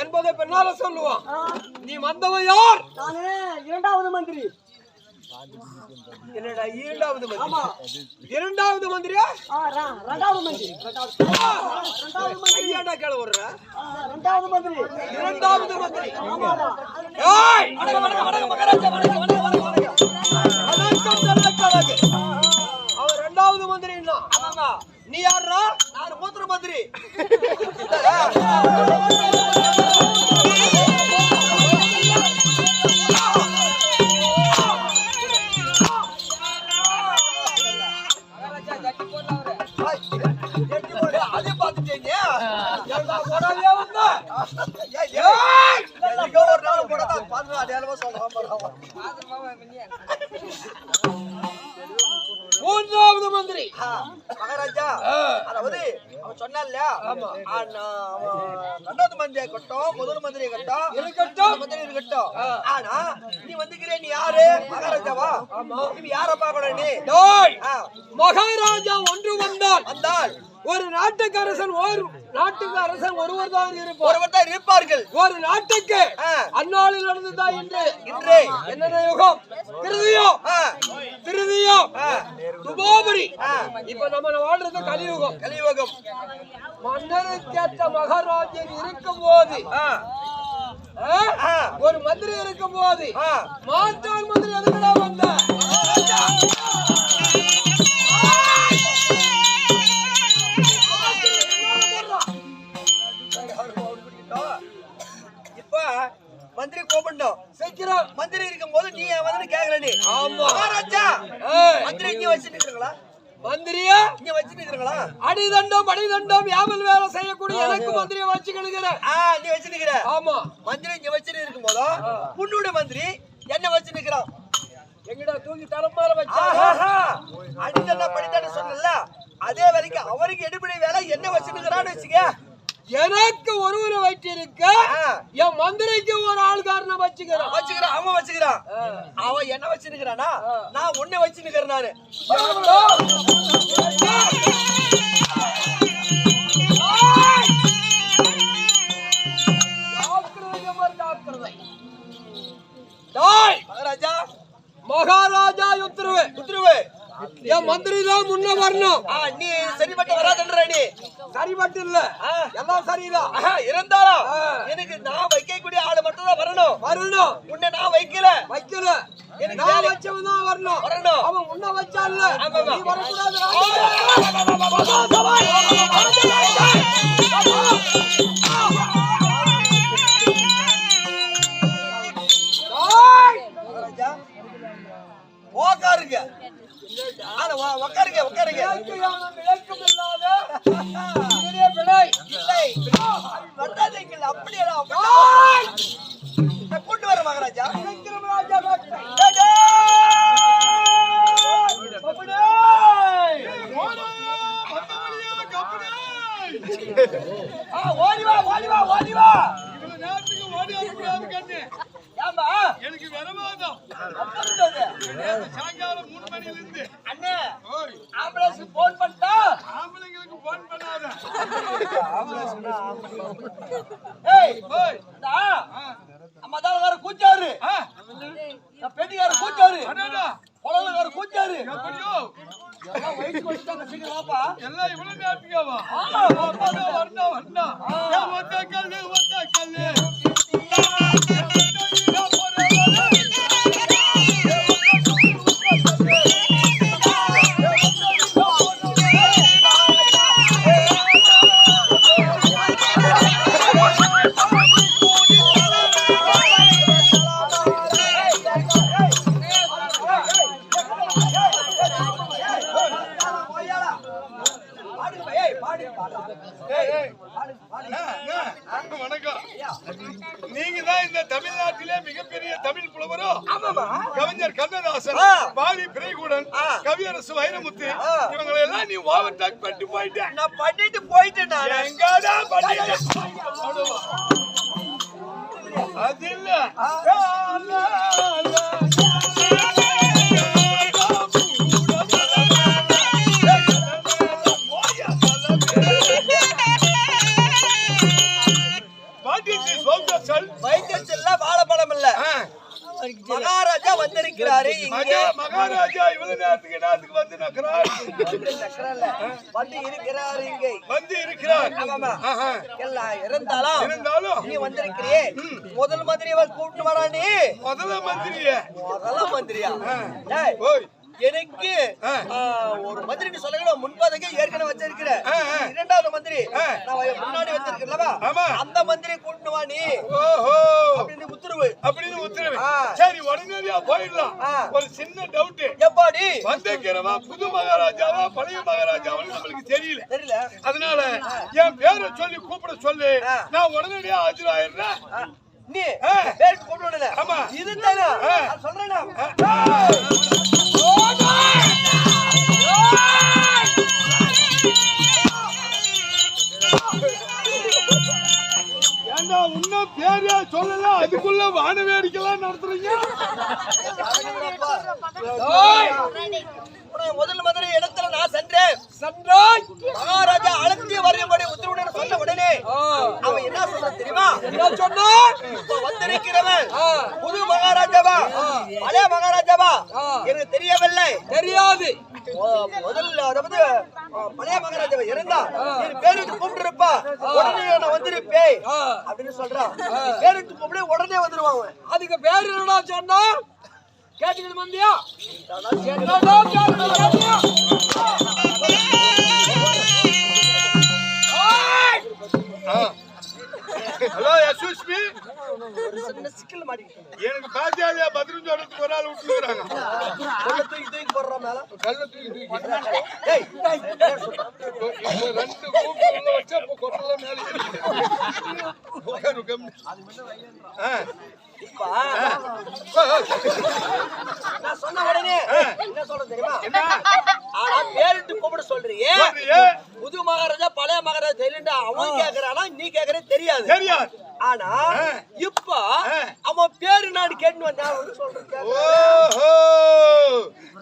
என்பதை பின்னால சொல்லுவான் நீ வந்தவன் யார்? இரண்டாவது மந்திரி. என்னடா இரண்டாவது மந்திரி? இரண்டாவது மந்திரியா? ரெண்டாவது மந்திரி. ரெண்டாவது ரெண்டாவது மந்திரி. ஐயாடா கேள விடுற ரெண்டாவது மந்திரி. இரண்டாவது மந்திரி. ஆமாடா ஏய்! வணக்கம் வணக்கம் வணக்கம் மகாராஜா வணக்கம் வணக்கம் வணக்கம் வணக்கம். வணக்கம் தென்னக்கழகு. அவன் இரண்டாவது மந்திரின்னா ஆமாமா நீ யாரா நான் மூத்திர மந்திரி. ஒரு நாட்டுக்கு. அந்நாளில் நடந்ததா இன்று? இன்று. என்னென்ன யுகம்? திருதியம். திருதியம். துபாபரி. இப்ப நம்ம வாழ்றது கலியுகம். கலியுகம். மன்னருக்கேற்ற மகாராஜன் இருக்கும் போது. ஒரு மந்திரி இருக்கும் போது. மாற்றான் மந்திரி எதுக்குடா வந்த மந்திரி கோபண்டம். சீக்கிரம் மந்திரி இருக்கும் போது நீ வந்து கேக்குற நீ. ஆமா. ஏய், மந்திரி இங்க வச்சுட்டு இருக்கிறீங்களா? மந்திரியா? இங்க வச்சுட்டு இருக்கிறீங்களா? அடிதண்டம் அடிதண்டம் யாமல் வேலை செய்யக்கூடிய எனக்கு மந்திரியை வச்சுக்கிடுகிறேன். ஆ நீ வச்சுட்டு இருக்கிற. ஆமா. மந்திரி இங்க வச்சுட்டு இருக்கும் உன்னோட மந்திரி என்ன வச்சு நிக்கிறான் எங்கடா தூக்கி தலைமையில வச்சா? அடித்தா படித்தான்னு சொன்னல அதே வரைக்கும் அவருக்கு எடுபடி வேலை என்ன வச்சு நிக்கிறான்னு வச்சுக்க. எனக்கு ஒருவரை வைத்திருக்க. என் மந்திரிக்கு ஒரு ஆள்காரனை வச்சுக்கிறேன். வச்சுக்கிறான் அவன் வச்சுக்கிறான். அவன் என்ன வச்சு நிக்கிறானா நான் உன்னை வச்சு நிக்கிறேன் நானு மகாராஜா உத்தரவு. உத்தரவு. என் மந்திரி தான் முன்ன வரணும்? நீ சரிப்பட்ட வராதன்ற நீ. சரிபட்டு இல்ல. எல்லாம் சரிதான். இருந்தாலும். எனக்கு நான் வைக்கக்கூடிய ஆளு மட்டும் தான் வரணும். வரணும். உன்னை நான் வைக்கல. வைக்கல. நான் வச்சவன் தான் வரணும். வரணும். அவன் முன்ன வச்சான்ல. ஆமாமா. நீ வரக்கூடாது. உ- உக்காருங்க உக்காருங்க விளக்கமில்லாத சிறிய பிழை இல்லை. வட்டாதீங்கள் அப்படியே நான் கூட்டு வரேன் மகாராஜா. விக்ரமராஜா டாக்டர். ஆ, ஓடி வா ஓடி வா ஓடி வா. இவ்வளவு நேரத்துக்கு ஓடி வரக்கூடாது கண்ணு. ஏம்பா எனக்கு நேத்து சாயங்காலம் மூணு மணில இருந்து ஆம்புலன்ஸ் போன் பண்ணிட்டா? ஆம்பளைங்களுக்கு போன் பண்ணாத. ஏய் ஓய் இந்தா, நம்ம தான் வேற கூச்சாரு பெட்டிக்கார கூச்சாரு குழந்தைக்கார கூச்சாரு எப்படியோ எல்லாம் வயசுக்கு வந்துட்டாங்க சீக்கிரம் வாப்பா. எல்லாம் இவ்வளவு நேரத்துக்காவா வரணும் வரணும் நேரத்துக்கு நேரத்துக்கு வந்து நக்கிறார் வந்து இருக்கிறாரு இங்கே. வந்து இருக்கிறார். ஆமாமா. ஆஹா. எல்லாம் இருந்தாலும் இருந்தாலும் நீ வந்திருக்கிறியே. முதல் மந்திரியை கூப்பிட்டு வரா நீ. முதல்ல மந்திரிய. முதல்ல மந்திரியா? ஓய். எனக்கு ஒரு மந்திரி சொல்லணும் முன்பதற்கு ஏற்கனவே வச்சிருக்கிற ஆ, ஆ. இரண்டாவது மந்திரி. நான் முன்னாடி வச்சிருக்கேன்லவா. அந்த மந்திரி கூப்பிட்டு வா நீ. ஓஹோ. அப்படின்னு உத்தரவு. அப்படின்னு உத்தரவு. சரி உடனடியா போயிடலாம். ஒரு சின்ன டவுட் வந்திருக்கிறவா புது மகாராஜாவா பழைய மகாராஜாவான்னு நம்மளுக்கு தெரியல. தெரியல. அதனால என் பேரை சொல்லி கூப்பிட சொல்லு. நான் உடனடியா ஆஜராயிடுறேன். நீ. பேருக்கு கூப்பிட்டு விடல. ஆமா. ஆ. சொல்றேன்? பேரையா சொல்லல? அதுக்குள்ள வான வேடிக்கைலாம் நடத்துறீங்க? முதல் மதுரை இடத்துல நான் சென்றேன். சென்றாய்? மகாராஜா அழைத்து வரும்படி உத்தரவுடன் சொன்ன உடனே அவன் என்ன சொன்ன தெரியுமா? என்ன சொன்னா வந்திருக்கிறவன் புது மகாராஜாவா? பழைய மகாராஜாவா? எனக்கு தெரியவில்லை. தெரியாது. முதல்ல அதாவது ஆ, பழைய மகாராஜாவா இருந்தா நீ பேருக்கு கூப்பிட்டு இருப்பா உடனே நான் வந்திருப்பேன் அப்படின்னு சொல்றான் பேருக்கு கூப்பிடு உடனே வந்துருவான். அதுக்கு பேர் என்னடா சொன்னா? கேட்டுக்கிட்டு வந்தியா? என்னடா கேட்டியா? ஹலோ எஸ்யூஸ் மீ ஒரு சின்ன சிக்கல் மாட்டிக்கிட்டு எனக்கு பாத்தியாதியா பதினஞ்சு வருடத்துக்கு ஒரு ஆள் விட்டுருக்காங்க உள்ள தூக்கி தூக்கி போடுற மேல கல்ல தூக்கி தூக்கி. டேய் இப்போ ரெண்டு கூப்பு உள்ள வச்சா இப்போ கொட்டல மேல ஏறிடுது. உட்காரு, கம்முனு. ஆ. இப்ப நான் சொன்ன உடனே என்ன சொல்ற தெரியுமா? என்ன? ஆனா பேரிட்டு கூப்பிட சொல்றியே? புது மகாராஜா பழைய மகாராஜா தெரியல அவன் கேக்குறானா நீ கேக்குற தெரியாது. தெரியாது. ஆனா. இப்ப. அவன் பேரு நான் கேட்டு வந்தேன் சொல்றேன்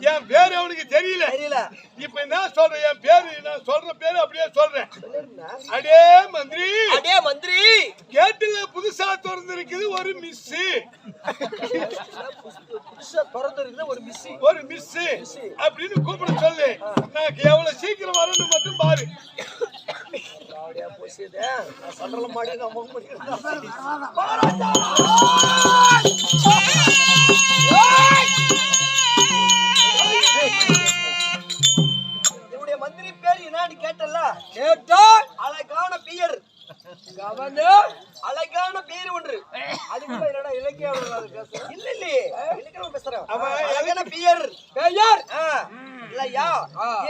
என் பேரு அவனுக்கு தெரியல. தெரியல. இப்ப என்ன சொல்றேன்? என் பேரு நான் சொல்ற பேரு அப்படியே சொல்றேன். அடே மந்திரி. அடே மந்திரி. கேட்டுல புதுசா திறந்திருக்குது ஒரு மிஸ் பிறந்திருக்குது ஒரு மிஸ் ஒரு மிஸ் அப்படின்னு கூப்பிட சொல்லு. நான் எவ்வளவு சீக்கிரம் வரணும் மட்டும் பாரு. என்னுடைய மந்திரி பேர் என்னன்னு கேட்டல கேட்டா அழகான பெயர். கவர்னர் அழகான பேர் ஒன்று அதுக்குள்ள என்னடா இலக்கியம் இல்ல இல்லையே இலக்கியம் பேசுறேன் அழகான பெயர் பெயர் ஆ, இல்லையா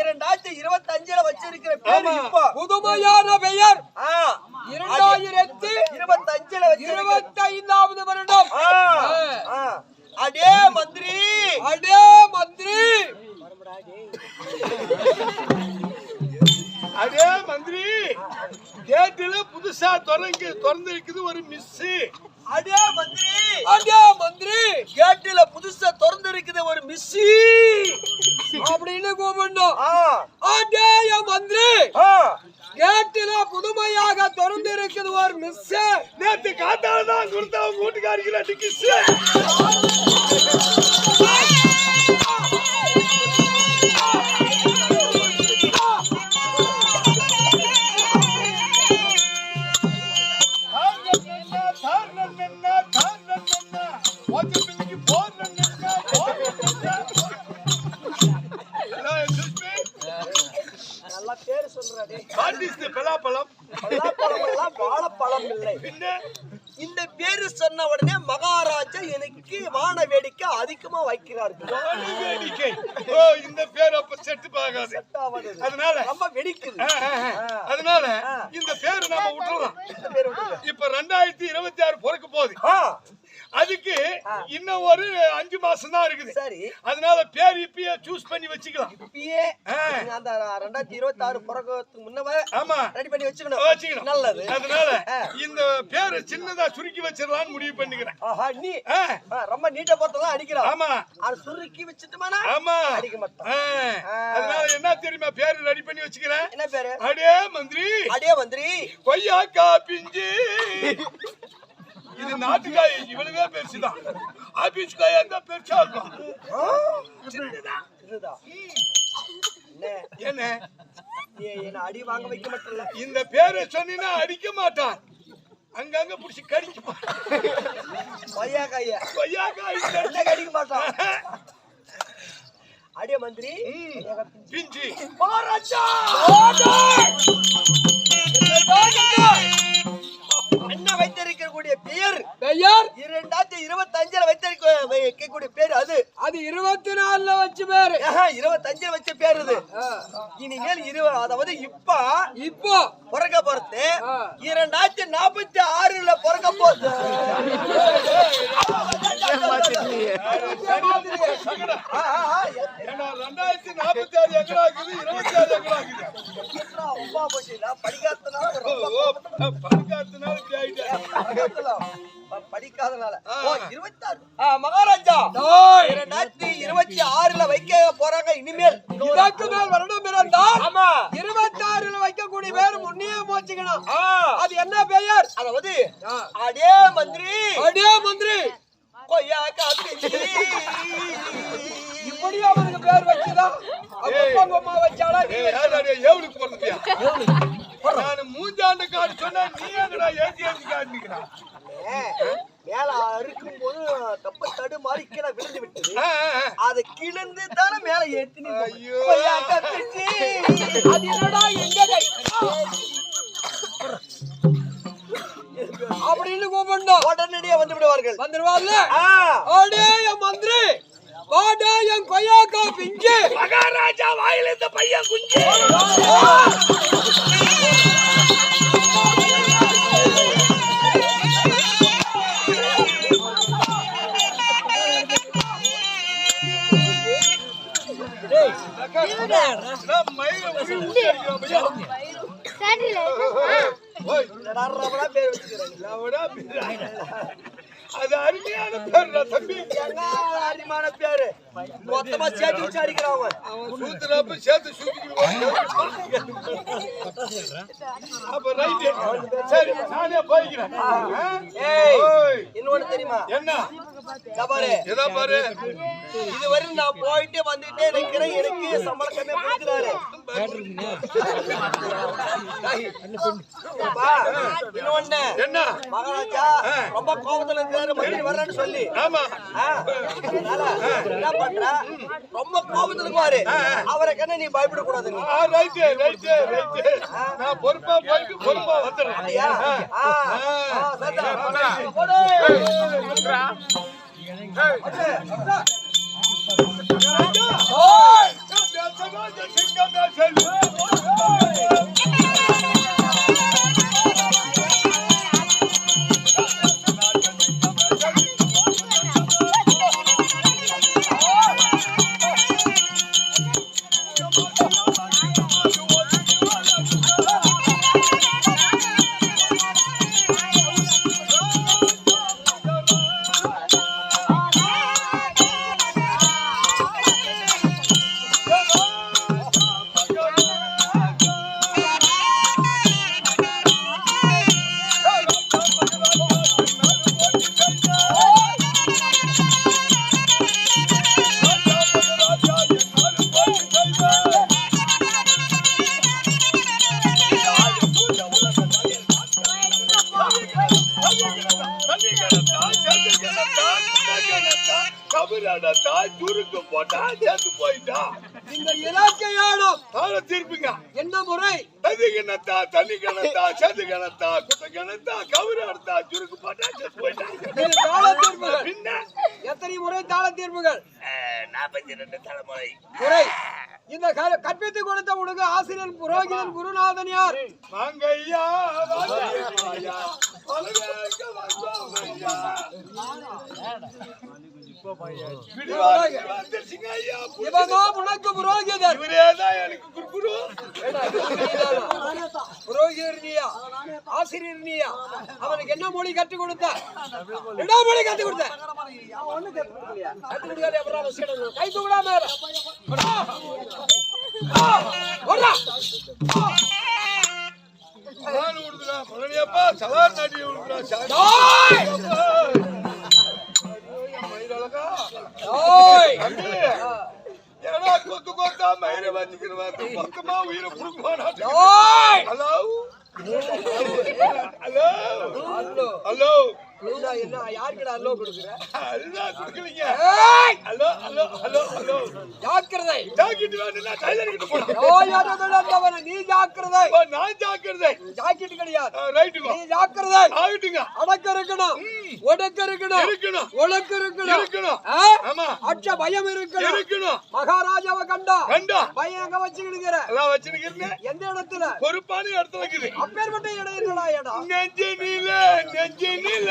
இரண்டாயிரத்தி இருபத்தி அஞ்சுல வச்சிருக்கிற பேர் இப்போ புதுமையான பெயர் ஆ, இரண்டாயிரத்தி இருபத்தி அஞ்சுல வச்சிருக்கிற இருபத்தி ஐந்தாவது வருடம் ஆ, ஆ. அடே மந்திரி அடே மந்திரி அடே மந்திரி கேட்டுல புதுசா திறந்து திறந்திருக்குது ஒரு மிஸ் அடே மந்திரி. அடே மந்திரி கேட்டுல புதுசா திறந்து இருக்குது ஒரு மிஸ்ஸி அப்படின்னு கூப்பிடணும். அடேய மந்திரி ஆ. கேட்டில புதுமையாக திறந்திருக்குது ஒரு மிஸ் நேத்து காத்தால தான் கொடுத்த அவங்க வீட்டுக்காரிக்கு ரெண்டு பலாப்பழம். பலாப்பழம் வாழைப்பழம் இல்லை. இந்த பேரு சொன்ன உடனே மகாராஜா எனக்கு வான வேடிக்கை அதிகமா வைக்கிறார்கள். வான வேடிக்கை. ஓ இந்த பேர் அப்ப செட்டு ஆகாது. அதனால ரொம்ப வெடிக்குது. அதனால இந்த பேரு நாம விட்டுறலாம். இப்ப ரெண்டாயிரத்தி இருபத்தி ஆறு பிறக்க போகுது. அதுக்கு இன்னும் ஒரு அஞ்சு மாசம் தான் இருக்குது. சரி. அதனால பேர் இப்பயே சூஸ் பண்ணி வச்சுக்கலாம். இப்பயே அந்த ரெண்டாயிரத்தி இருபத்தி ஆறு பிறக்கிறதுக்கு முன்னவே ஆமா. ரெடி பண்ணி வச்சுக்கணும். வச்சுக்கணும். நல்லது. அதனால. இந்த பேரை சின்னதா சுருக்கி வச்சிடலாம்னு முடிவு பண்ணிக்கிறேன். ஆஹா நீ ரொம்ப நீட்டா பார்த்தலாம் அடிக்கிறோம் ஆமா. அது சுருக்கி வச்சுட்டுமானா ஆமா. அடிக்க மாட்டோம். ஆ. அதனால என்ன தெரியுமா பேரு ரெடி பண்ணி வச்சுக்கிறேன்? என்ன பேரு? அடே மந்திரி. அடியே மந்திரி. கொய்யாக்கா பிஞ்சு. இது நாட்டுக்காய் இவ்வளவே பெருசுதான் ஆபீஸ் காயா இருந்தா பெருசா இருக்கும் என்ன? அடி வாங்க வைக்க மாட்டல இந்த பேரை சொன்னீங்கன்னா அடிக்க மாட்டான். அங்கங்க புடிச்சு கடிக்க கொய்யா கைய கொய்யாக்காய் என்ன கடிக்க மாட்டோம் அடியே மந்திரி. பிஞ்சு. மகாராஜா வைத்திருக்கக்கூடிய பெயர் பெயர்? இரண்டாயிரத்தி இருபத்தி அஞ்சுல வைத்திருக்க வைக்கக்கூடிய பேர் அது. அது இருபத்தி நாலுல வச்சு பேரு. ஆஹா, இருபத்தஞ்சுல வச்ச பேர் இது இனிமேல் இருபது அதாவது இப்ப இப்போ? பிறக்க போறது. இரண்டாயிரத்தி நாற்பத்தி ஆறுல பிறக்க போகுது ரெண்டாயிரத்தி நாற்பத்தி ஆறு எக்கரா இருக்குது இருபத்தி ஆறு எக்கரா இருக்குது படிக்காதனால படிக்காதனால. படிக்காதனால. மகாராஜா. டேய், இரண்டாயிரத்தி இருபத்தி ஆறுல வைக்க போறாங்க இனிமேல். இதற்கு மேல் வருடம் இருந்தால் ஆமா. இருபத்தாறுல வைக்கக்கூடிய பேர் முன்னே போச்சுக்கணும். அது என்ன பெயர்? அதாவது. அடே மந்திரி. அடியே மந்திரி. கொய்யா காப்பி இப்படியே அவனுக்கு பேர் வச்சுதா? அப்பா அம்மா வச்சாடா ஏவலுக்கு பிறந்துட்டியா? நானு மூஞ்சாண்டு காடு சொன்னா நீ எங்கடா ஏத்தி காட்டிக்கிறா? மேல அறுக்கும் போது கப்ப தடு மாறி கீழே விழுந்து ஆ. அதை கிளந்து தானே மேல ஏத்தி நீ ஐயோ. அது அருமையான பேர்டா தம்பி. என்ன அருமையான பேரு? மொத்தமா சேர்த்து வச்சு அவன். சூத்துறப்ப சேர்த்து அப்ப ரைட்டு சரி நானே போய்க்கிறேன். இன்னொன்னு தெரியுமா? என்ன? பாரு இதுவரை நான் போயிட்டு வந்துட்டே இருக்கிறேன் எனக்கு சம்பளம் கம்மியா கொடுக்குறாரு இன்னொன்னு என்ன மகாராஜா ரொம்ப கோபத்துல இருக்கிறாரு மறுபடியும் வர்றேன்னு சொல்லி ஆமா அதனால என்ன பண்ற ரொம்ப கோபத்துல இருப்பாரு அவரை கண்ண நீ பயப்பட கூடாது நான் பொறுப்பா போயிட்டு பொறுப்பா வந்துடுறேன் ஐயா, திருப்பிங்க என்ன முறை? தண்ணி கிணத்தா தண்ணி கிணத்தா செது கிணத்தா குட்டை கிணத்தா கபராடத்தா சுருக்கு போட்டா தாள தீர்ப்புகள். எத்தனை முறை தாள தீர்ப்புகள்? நாற்பத்தி ரெண்டு தலைமுறை. முறை. இந்த கற்பித்து கொடுத்த உனக்கு ஆசிரியர் புரோகிதன் குருநாதன் யார்? வாங்கய்யா உனக்கு புரோகிதர் குரு புரோகிதர் நீயா ஆசிரியர் நீயா அவனுக்கு என்ன மொழி கற்றுக் கொடுத்த என்ன மொழி கற்றுக் கொடுத்த கை தூக்கிடாம இரு. போடா. ஆ, போடா. நான் விடுதுடா பழனியப்பா சவார் நாட்டி விடுதுடா சாமி டேய். மயிலழகா டேய். தம்பி ஏடா கொத்து கொத்தா மயிரை வச்சுக்கிறவன் பக்கமா உயிரை புடுங்குவானா டேய். Hello hello hello. ஹலோ என்ன என்ன யாருக்குடா அல்லோ கொடுக்குற அதுதான் கொடுக்கலீங்க ஏய். ஹலோ ஹலோ ஹலோ ஹலோ ஜாக்கிரதை ஜாக்கெட் வேணும்னா டைலர் கிட்ட போலாம் நோய் அறவிழந்தவன நீ ஜாக்கிரதை ஓ, நான் ஜாக்கிரதை ஜாக்கெட் கிடையாது ரைட்டுங்க நீ ஜாக்கிரதை ஆகட்டுங்க அடக்க இருக்கணும் ஒடுக்க இருக்கணும் இருக்கணும் ஒழுக்க இருக்கணும் இருக்கணும் ஆ? ஆமா அச்ச பயம் இருக்கணும். இருக்கணும். மகாராஜாவை கண்டா. கண்டா. பயம் எங்க வச்சுக்கிடுங்கிற எல்லாம் வச்சிருக்கிறேன் எந்த இடத்துல? பொறுப்பான இடத்துல இருக்குது. அப்பேற்பட்ட இடம் என்னடா இடம்? நெஞ்சினில நெஞ்சினில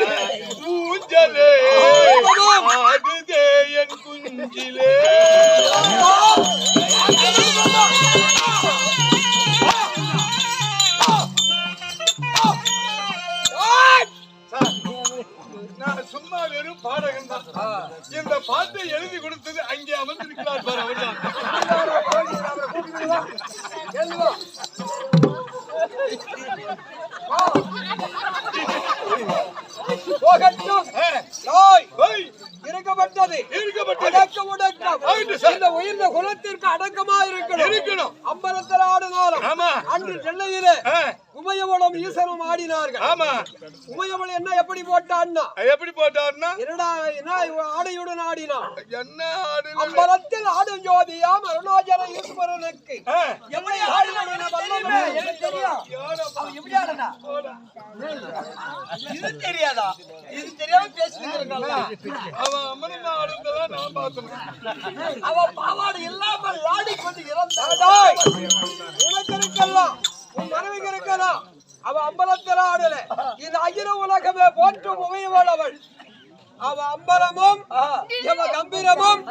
ஊஞ்சலே. ஆடுதே என் குஞ்சிலே. நான் சும்மா வெறும் பாடகன் தான். இந்த பாட்டை எழுதி கொடுத்தது அங்கே அமர்ந்திருக்கிறார் பாரு. இந்த உயர்ந்த குலத்திற்கு அடக்கமா இருக்கணும். இருக்கணும். அம்பலத்தில் ஆடுனாலும் ஆமா. அன்று சென்னையிலே உமையவளம் ஈசனும் ஆடினார்கள். ஆமா. உமையவளம் என்ன எப்படி போட்டான்னா? எப்படி போட்டாருன்னா என்னடா என்ன ஆடையுடன் ஆடினான் என்ன அம்பலத்தில் ஆடும் ஜோதியாம் அருணாச்சல ஈஸ்வரனுக்கு. எப்படி எனக்கு தெரியும்? ஆடுனா? இது தெரியாதா? இது தெரியாம பேசிட்டு அவன் ஆடுறதெல்லாம் நான் பார்த்தேன். அவன் பாவாடை இல்லாம லாடி கொண்டு இறந்தான் டேய், உனக்கு இருக்கலாம் உன் மனைவிக்கு இருக்கலாம் அவ அம்பலத்தில் ஆடல. இந்த அகில உலகமே போற்றும் உமையவளவள் அவ அம்பலமும் இவ கம்பீரமும்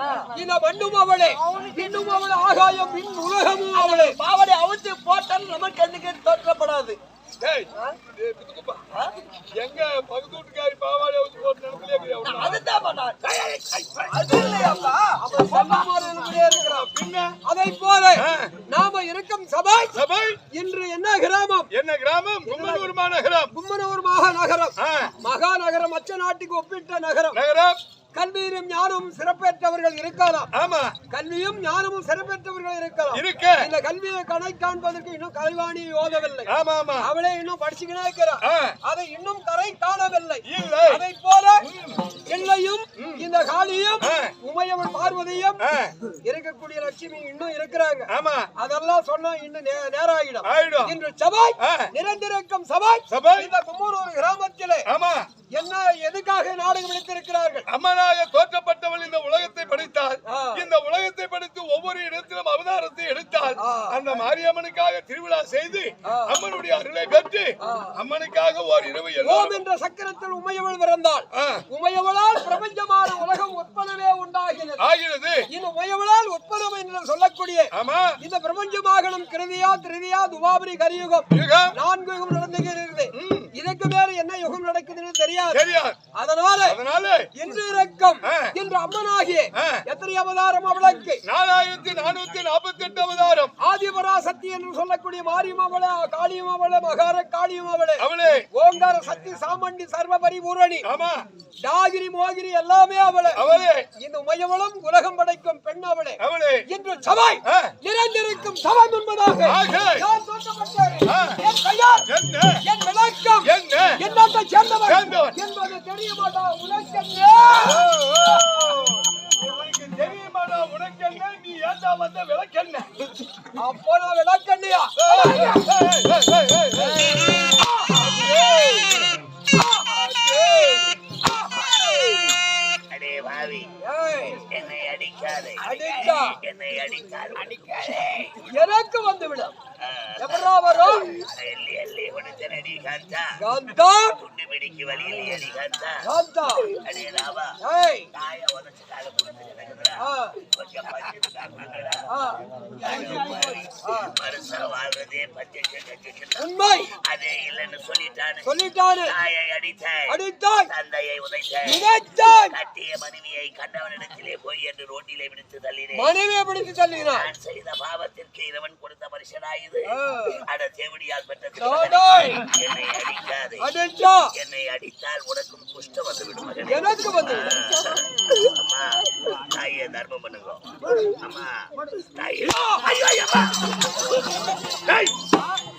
இந்த மண்ணும் அவளே இன்னும் அவள் ஆகாயம் பின் உலகமும் அவளே. பாவாடை அவுத்து போட்டாலும் நம்ம கண்ணுக்கு தோற்றப்படாது. எங்க பக்கத்து வீட்டுக்காரி பாவாடை வச்சு போட்டு அவனா? அதுதான் அது இல்லையாப்பா? இருக்கிறான் பின்ன? அதை போல நாம இருக்கும் சபை சபை? இன்று என்ன கிராமம்? என்ன கிராமம்? கும்மனூர் மாநகரம் கும்மனூர் மாநகரம் ஆ, மகாநகரம் மற்ற நாட்டுக்கு ஒப்பிட்ட நகரம். நகரம்? கல்வியிலும் ஞானமும் சிறப்பேற்றவர்கள் இருக்கலாம். ஆமா. கல்வியும் ஞானமும் சிறப்பேற்றவர்கள் இருக்கலாம். இருக்க. இந்த கல்வியை கணை காண்பதற்கு இன்னும் கலைவாணி ஓதவில்லை. ஆமா ஆமா அவளே இன்னும் படிச்சுக்கினே இருக்கிறார் அதை இன்னும் கரை காணவில்லை. இல்லை. அதை போல எல்லையும் இந்த காளியும். உமையவன் பார்வதியும் இருக்கக்கூடிய லட்சுமி இன்னும் இருக்கிறாங்க. ஆமா. அதெல்லாம் சொன்னா இன்னும் நேரம் ஆகிடும் ஆயிடும். இன்று சபை ஆ. நிரந்திருக்கும் சபை சபை இந்த கும்மூர் கிராமத்திலே. ஆமா. என்ன எதுக்காக நாடகம் எடுத்திருக்கிறார்கள் அம்மனாக தோற்றப்பட்டவள் இந்த உலகத்தை படைத்தாள் ஆ. இந்த உலகத்தை படைத்து ஒவ்வொரு இடத்திலும் அவதாரத்தை எடுத்தால். அந்த மாரியம்மனுக்காக திருவிழா செய்து. அம்மனுடைய அருளை பெற்று அம்மனுக்காக ஓர் இரவு எல்லாம் என்ற சக்கரத்தில் உமையவள் பிறந்தாள். உமையவளால் பிரபஞ்சமான உலகம் உற்பதமே உண்டாகினது. ஆகிறது இந்த உமையவளால் உற்பதம் என்று சொல்லக்கூடிய ஆமா. இந்த பிரபஞ்சமாகணும் கிருதியா திருதியா துபாபரி கரியுகம் யுகம். நான்கு யுகம் நடந்துகிறது. இதுக்கு மேல என்ன யுகம் நடக்குதுன்னு தெரியாது. அதனால அதனால இன்று இறக்கம் ஆ. இன்று அம்மனாகிய ஆ. எத்தனை அவதாரம் அவளுக்கு? நாலாயிரத்தி நானூத்தி நாற்பத்தி எட்டு அவதாரம். ஆதிபராசக்தி என்று சொல்லக்கூடிய மாரியமாவளே காளியமாவளே மகார காளியமாவளே அவளே. ஓங்கார சக்தி சாமண்டி சர்வ பரிபூரணி ஆமா. டாகிரி மோகிரி எல்லாமே அவளே. அவளே. இந்த உமையவளும் உலகம் படைக்கும் பெண் அவளே. அவளே. இன்று சபை. நிறைந்திருக்கும் சபை என்பதாக. என் பெயர் என் விளக்கம். என்னத்தை சேர்ந்தவர்? என்பது தெரிய மாட்டா உனக்கு உனக்கு தெரிய மாட்டா உனக்கு என்ன வந்துவிடும் எப்படா வரும்? படித்தேன் அடி காந்தா. காந்தா. துண்டு பிடிக்கு வழியில் அடி காந்தா. காந்தா. அடே ராவா ஏய். தாய உதச்சு கால கொடுத்து கிடக்குதுடா ஆ. கொஞ்சம் பஞ்சத்து காரணங்கடா ஆ. மனுஷா வாழ்றதே பஞ்சத்து கஞ்சிக்கு உண்மை. அதே இல்லைன்னு சொல்லிட்டானு. சொல்லிட்டானே. தாயை அடித்தாய் அடித்தாய் தந்தையை உதைத்தாய் நினைத்தாய் கட்டிய மனைவியை கண்டவனிடத்திலே போய் என்று ரோட்டிலே பிடித்து தள்ளினேன். மனைவியை பிடித்து தள்ளினான். நான் செய்த பாவத்திற்கு இறைவன் கொடுத்த ஆ. அட தேவடியால் பெற்ற என்னை அடிக்காதே. அடிச்சா என்னை அடித்தால் உனக்கும் குஷ்டம் வந்து விடும் மகனே. எனக்கு வந்து. அம்மா தாயே தர்மம் பண்ணுங்க. அம்மா தாயே. ஐயோ அம்மா. டேய்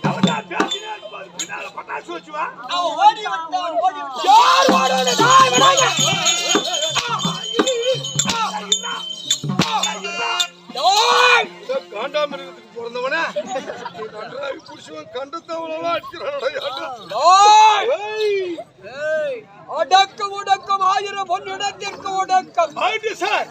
அவன்டா பேசினே பின்னால பட்டாசு வச்சு வா. அவன் ஓடி விட்டான் ஓடி யார் வாடானே நாய் இந்த காண்டாமிருகத்துக்கு பிறந்தவனே? நீ நன்றாக புடிச்சவன் ஏய்! அடக்கம் உடக்கம் ஆயிரம் பொன்னிடத்திற்கு உடக்கம் ஆயிட்டு சார்.